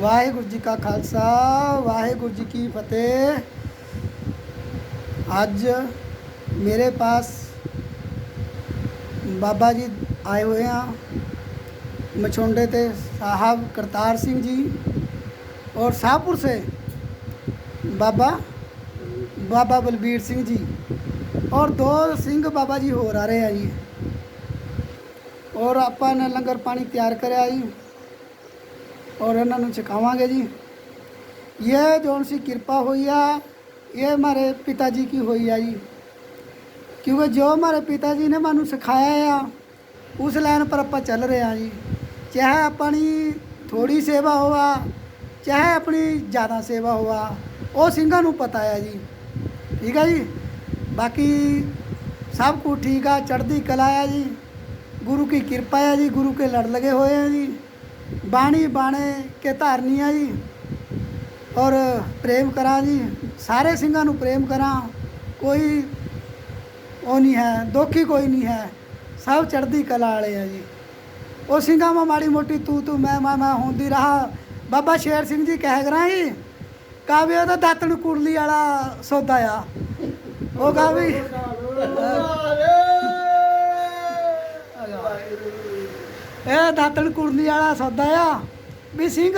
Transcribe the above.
ਵਾਹਿਗੁਰੂ ਜੀ ਕਾ ਖਾਲਸਾ ਵਾਹਿਗੁਰੂ ਜੀ ਕੀ ਫਤਿਹ ਅੱਜ ਮੇਰੇ ਪਾਸ ਬਾਬਾ ਜੀ ਆਏ ਹੋਏ ਆ मछोंडे थे साहब करतार सिंह जी और शाहपुर से बाबा बाबा बलबीर सिंह जी और दो ਸਿੰਘ ਬਾਬਾ ਜੀ ਹੋਰ ਆ ਰਹੇ ਆ ਜੀ ਔਰ ਆਪਾਂ ਨੇ ਲੰਗਰ ਪਾਣੀ ਤਿਆਰ ਕਰਿਆ ਜੀ ਔਰ ਇਹਨਾਂ ਨੂੰ ਸਿਖਾਵਾਂਗੇ ਜੀ। ਇਹ ਜੋਨ ਸੀ ਕਿਰਪਾ ਹੋਈ ਆ, ਇਹ ਹਮਾਰੇ ਪਿਤਾ ਜੀ ਕੀ ਹੋਈ ਆ ਜੀ। ਕਿਉਂਕਿ ਜੋ ਹਮਾਰੇ ਪਿਤਾ ਜੀ ਨੇ ਮੈਨੂੰ ਸਿਖਾਇਆ ਆ, ਉਸ ਲਾਈਨ ਪਰ ਆਪਾਂ ਚੱਲ ਰਹੇ ਆ ਜੀ। ਚਾਹੇ ਆਪਣੀ ਥੋੜੀ ਸੇਵਾ ਹੋਵਾ ਚਾਹੇ ਆਪਣੀ ਜ਼ਿਆਦਾ ਸੇਵਾ ਹੋਵਾ ਉਹ ਸਿੰਘਾਂ ਨੂੰ ਪਤਾ ਆ ਜੀ। ਠੀਕ ਆ ਜੀ? ਬਾਕੀ ਸਭ ਕੁਝ ਠੀਕ ਆ, ਚੜ੍ਹਦੀ ਕਲਾ ਆ ਜੀ। ਗੁਰੂ ਕੀ ਕਿਰਪਾ ਆ ਜੀ, ਗੁਰੂ ਕੇ ਲੜ ਲਗੇ ਹੋਏ ਆ ਜੀ। ਬਾਣੀ ਬਾਣੇ ਕੇ ਧਾਰਨੀ ਆ ਜੀ ਔਰ ਪ੍ਰੇਮ ਕਰਾਂ ਜੀ, ਸਾਰੇ ਸਿੰਘਾਂ ਨੂੰ ਪ੍ਰੇਮ ਕਰਾਂ, ਕੋਈ ਉਹ ਨਹੀਂ ਹੈ, ਦੋਖੀ ਕੋਈ ਨਹੀਂ ਹੈ, ਸਭ ਚੜ੍ਹਦੀ ਕਲਾ ਵਾਲੇ ਆ ਜੀ। ਉਹ ਸਿੰਘਾਂ ਮਾ ਮਾੜੀ ਮੋਟੀ ਤੂੰ ਤੂੰ ਮੈਂ ਮੈਂ ਮੈਂ ਹੁੰਦੀ ਰਹਾ। ਬਾਬਾ ਸ਼ੇਰ ਸਿੰਘ ਜੀ ਕਹਿ ਕਰਾਂ ਜੀ ਕਾ ਵੀ ਉਹਦਾ ਦਾਤਣ ਕੁੜਲੀ ਵਾਲਾ ਸੌਦਾ ਆ। ਉਹ ਕਾ ਵੀ ਇਹ ਦਾਤਣ ਕੁੜਲੀ ਵਾਲਾ ਸੌਦਾ ਆ। ਵੀ ਸਿੰਘ